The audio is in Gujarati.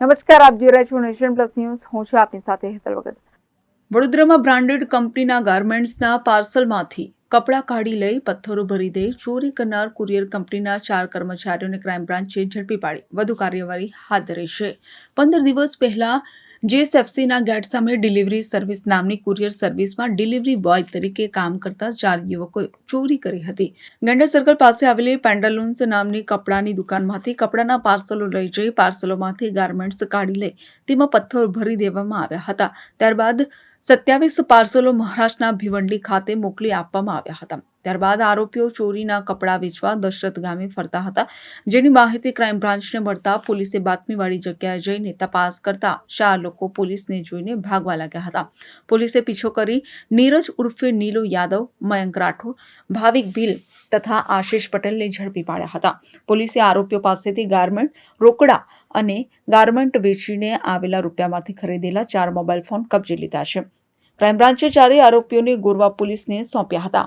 નમસ્કાર, આપ જોઈ રહ્યા છો નેશન પ્લસ ન્યૂઝ. હું છું આપની સાથે હેતલ વગર વડોદરામાં બ્રાન્ડેડ કંપનીના ગાર્મેન્ટ્સના પાર્સલમાંથી કપડાં કાઢી લઈ પથ્થરો ભરી દઈ ચોરી કરનાર કુરિયર કંપનીના ચાર કર્મચારીઓને ક્રાઇમ બ્રાન્ચે ઝડપી પાડી. વધુ કાર્યવાહી હાથ ધરી છે. પંદર દિવસ પહેલા જેએસએફસીના ગેટ સામે ડિલિવરી સર્વિસ નામની કુરિયર સર્વિસમાં ડિલિવરી બોય તરીકે કામ કરતા ચાર યુવકોએ ચોરી કરી હતી. ગંડા સર્કલ પાસે આવેલી પેન્ડલુન્સ નામની કપડાની દુકાનમાંથી કપડાના પાર્સલો લઈ જઈ પાર્સલોમાંથી ગાર્મેન્ટ્સ કાઢી લઈ તેમાં પથ્થર ભરી દેવામાં આવ્યા હતા. ત્યારબાદ સત્યાવીસ પાર્સલો મહારાષ્ટ્રના ભિવંડી ખાતે મોકલી આપવામાં આવ્યા હતા. ત્યારબાદ આરોપીઓ ચોરીના કપડાં વેચવા દશરથ ગામે ફરતા હતા. જેની માહિતી ક્રાઇમ બ્રાન્ચને મળતા પોલીસે બાતમીવાળી જગ્યાએ જઈને તપાસ કરતા ચાર લોકો પોલીસને જોઈને ભાગવા લાગ્યા હતા. પોલીસે પીછો કરી નીરજ ઉર્ફે નીલો યાદવ, મયંક રાઠોડ, ભાવિક ભીલ તથા આશિષ પટેલને ઝડપી પાડ્યા હતા. પોલીસે આરોપીઓ પાસેથી ગાર્મેન્ટ રોકડા અને ગાર્મેન્ટ વેચીને આવેલા રૂપિયામાંથી ખરીદેલા ચાર મોબાઈલ ફોન કબજે લીધા છે. ક્રાઇમ બ્રાન્ચે ચારેય આરોપીઓને ગોરવા પોલીસને સોંપ્યા હતા.